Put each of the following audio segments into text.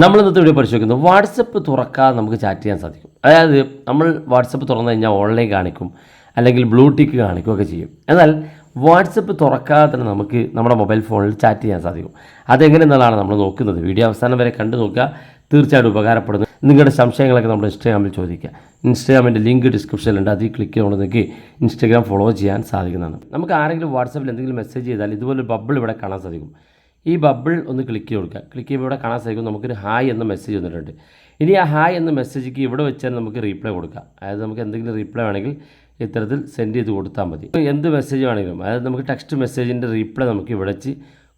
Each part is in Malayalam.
നമ്മൾ ഇന്നത്തെ വീഡിയോ പരിശോധിക്കുന്നത് വാട്സപ്പ് തുറക്കാതെ നമുക്ക് ചാറ്റ് ചെയ്യാൻ സാധിക്കും. അതായത് നമ്മൾ വാട്സപ്പ് തുറന്നു കഴിഞ്ഞാൽ ഓൺലൈൻ കാണിക്കും അല്ലെങ്കിൽ ബ്ലൂ ടിക്ക് കാണിക്കുകയൊക്കെ ചെയ്യും. എന്നാൽ വാട്സപ്പ് തുറക്കാതെ തന്നെ നമുക്ക് നമ്മുടെ മൊബൈൽ ഫോണിൽ ചാറ്റ് ചെയ്യാൻ സാധിക്കും. അതെങ്ങനെയെന്നുള്ളതാണ് നമ്മൾ നോക്കുന്നത്. വീഡിയോ അവസാനം വരെ കണ്ടു നോക്കുക. തീർച്ചയായിട്ടും ഉപകാരപ്പെടുന്നു. നിങ്ങളുടെ സംശയങ്ങളൊക്കെ നമ്മുടെ ഇൻസ്റ്റാഗ്രാമിൽ ചോദിക്കുക. ഇൻസ്റ്റാഗ്രാമിന്റെ ലിങ്ക് ഡിസ്ക്രിപ്ഷനിലുണ്ട് അതിൽ ക്ലിക്ക് ചെയ്തുകൊണ്ട് നിങ്ങൾക്ക് ഇൻസ്റ്റാഗ്രാം ഫോളോ ചെയ്യാൻ സാധിക്കുന്നതാണ്. നമുക്ക് ആരെങ്കിലും വാട്സപ്പിൽ എന്തെങ്കിലും മെസ്സേജ് ചെയ്താൽ ഇതുപോലൊരു ബബിൾ ഇവിടെ കാണാൻ സാധിക്കും. ഈ ബബിൾ ഒന്ന് ക്ലിക്ക് ചെയ്ത് കൊടുക്കുക. ക്ലിക്ക് ചെയ്യുമ്പോൾ ഇവിടെ കാണാൻ സാധിക്കും നമുക്കൊരു ഹായ് എന്ന മെസ്സേജ് വന്നിട്ടുണ്ട്. ഇനി ആ ഹായ് എന്ന മെസ്സേജിക്ക് ഇവിടെ വെച്ചാൽ നമുക്ക് റീപ്ലൈ കൊടുക്കാം അതായത് നമുക്ക് എന്തെങ്കിലും റീപ്ലൈ വേണമെങ്കിൽ ഇത്തരത്തിൽ സെൻഡ് ചെയ്ത് കൊടുത്താൽ മതി. എന്ത് മെസ്സേജ് വേണമെങ്കിലും അതായത് നമുക്ക് ടെക്സ്റ്റ് മെസ്സേജിന്റെ റീപ്ലൈ നമുക്ക് ഇവിടെ വെച്ച്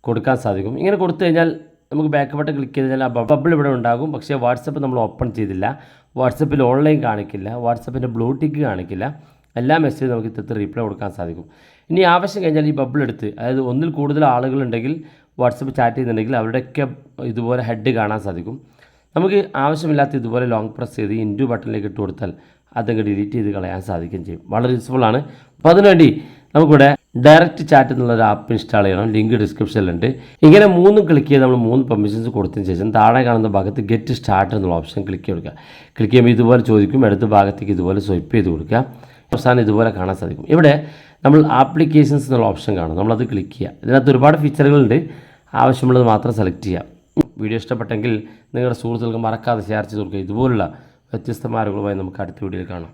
കൊടുക്കാൻ സാധിക്കും. ഇങ്ങനെ കൊടുത്തു കഴിഞ്ഞാൽ നമുക്ക് ബാക്ക് ബട്ടൺ ക്ലിക്ക് ചെയ്ത് കഴിഞ്ഞാൽ ആ ബബിൾ ഇവിടെ ഉണ്ടാകും. പക്ഷേ വാട്സപ്പ് നമ്മൾ ഓപ്പൺ ചെയ്തില്ല. വാട്സപ്പിൽ ഓൺലൈൻ കാണിക്കില്ല. വാട്സപ്പിന്റെ ബ്ലൂ ടിക്ക് കാണിക്കില്ല. എല്ലാ മെസ്സേജും നമുക്ക് ഇത്തരത്തിൽ റീപ്ലൈ കൊടുക്കാൻ സാധിക്കും. ഇനി ആവശ്യം കഴിഞ്ഞാൽ ഈ ബബിൾ എടുത്ത് അതായത് ഒന്നിൽ കൂടുതൽ ആളുകളുണ്ടെങ്കിൽ വാട്സപ്പ് ചാറ്റ് ചെയ്യുന്നുണ്ടെങ്കിൽ അവരുടെയൊക്കെ ഇതുപോലെ ഹെഡ് കാണാൻ സാധിക്കും. നമുക്ക് ആവശ്യമില്ലാത്ത ഇതുപോലെ ലോങ് പ്രസ് ചെയ്ത് ഇന്റു ബട്ടണിലേക്ക് ഇട്ട് കൊടുത്താൽ അതങ്ങ് ഡിലീറ്റ് ചെയ്ത് കളയാൻ സാധിക്കുകയും ചെയ്യും. വളരെ യൂസ്ഫുൾ ആണ്. അപ്പോൾ അതിനുവേണ്ടി നമുക്കിവിടെ ഡയറക്റ്റ് ചാറ്റ് എന്നുള്ളൊരു ആപ്പ് ഇൻസ്റ്റാൾ ചെയ്യണം. ലിങ്ക് ഡിസ്ക്രിപ്ഷനിലുണ്ട് ഇങ്ങനെ മൂന്നും ക്ലിക്ക് ചെയ്ത് നമ്മൾ മൂന്ന് പെർമിഷൻസ് കൊടുത്തതിന് ശേഷം താഴെ കാണുന്ന ഭാഗത്ത് ഗെറ്റ് സ്റ്റാർട്ട് എന്നുള്ള ഓപ്ഷൻ ക്ലിക്ക് കൊടുക്കുക. ക്ലിക്ക് ചെയ്യുമ്പോൾ ഇതുപോലെ ചോദിക്കും. അടുത്ത ഭാഗത്തേക്ക് ഇതുപോലെ സ്വൈപ്പ് ചെയ്ത് കൊടുക്കുക. അവസാനം ഇതുപോലെ കാണാൻ സാധിക്കും. ഇവിടെ നമ്മൾ ആപ്ലിക്കേഷൻസ് എന്നുള്ള ഓപ്ഷൻ കാണും. നമ്മളത് ക്ലിക്ക് ചെയ്യുക. ഇതിനകത്ത് ഒരുപാട് ഫീച്ചറുകളുണ്ട് ആവശ്യമുള്ളത് മാത്രം സെലക്ട് ചെയ്യാം. വീഡിയോ ഇഷ്ടപ്പെട്ടെങ്കിൽ നിങ്ങളുടെ സുഹൃത്തുക്കൾക്ക് മറക്കാതെ ഷെയർ ചെയ്ത് കൊടുക്കുക. ഇതുപോലുള്ള വ്യത്യസ്തമായ അറിവുകളുമായി നമുക്ക് അടുത്ത വീഡിയോയിൽ കാണാം.